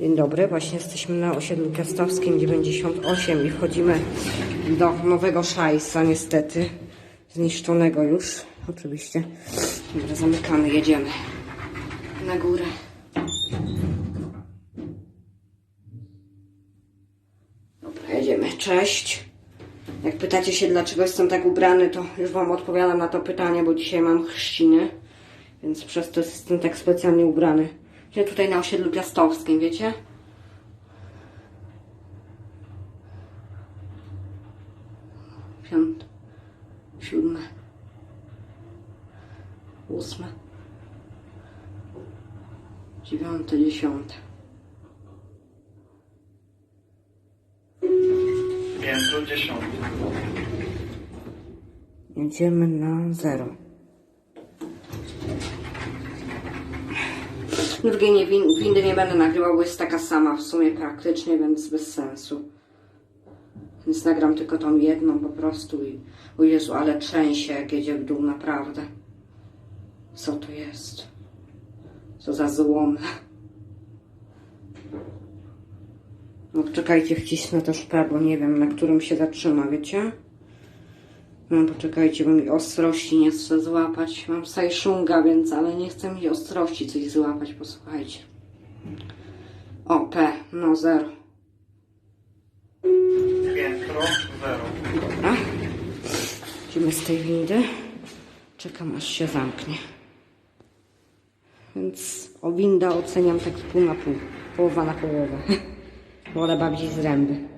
Dzień dobry, właśnie jesteśmy na osiedlu Piastowskim 98 i wchodzimy do nowego szajsa, niestety. Zniszczonego już, oczywiście. Dobra, zamykamy, jedziemy na górę. Dobra, jedziemy. Cześć. Jak pytacie się, dlaczego jestem tak ubrany, to już Wam odpowiadam na to pytanie, bo dzisiaj mam chrzciny, więc przez to jestem tak specjalnie ubrany. Ja tutaj na osiedlu Piastowskim, wiecie? Piąte, siódme, ósme, dziewiąte, dziesiąte. Piętro dziesiąte. Jedziemy na zero. Drugiej nie, win- windy nie będę nagrywał, bo jest taka sama w sumie praktycznie, więc bez sensu. Więc nagram tylko tą jedną po prostu i o Jezu, ale trzęsie jak jedzie w dół, naprawdę. Co to jest? Co za złom. No czekajcie, wcisnę też P, bo nie wiem, na którym się zatrzyma, wiecie? No poczekajcie, bo mi ostrości nie chcę złapać. Mam sajszunga, więc, ale nie chcę mi ostrości coś złapać, posłuchajcie. O, P, no zero. Piętro zero. Dobra. Idziemy z tej windy. Czekam aż się zamknie. Więc o winda oceniam tak pół na pół. Połowa na połowę. Wolę bardziej z ręby.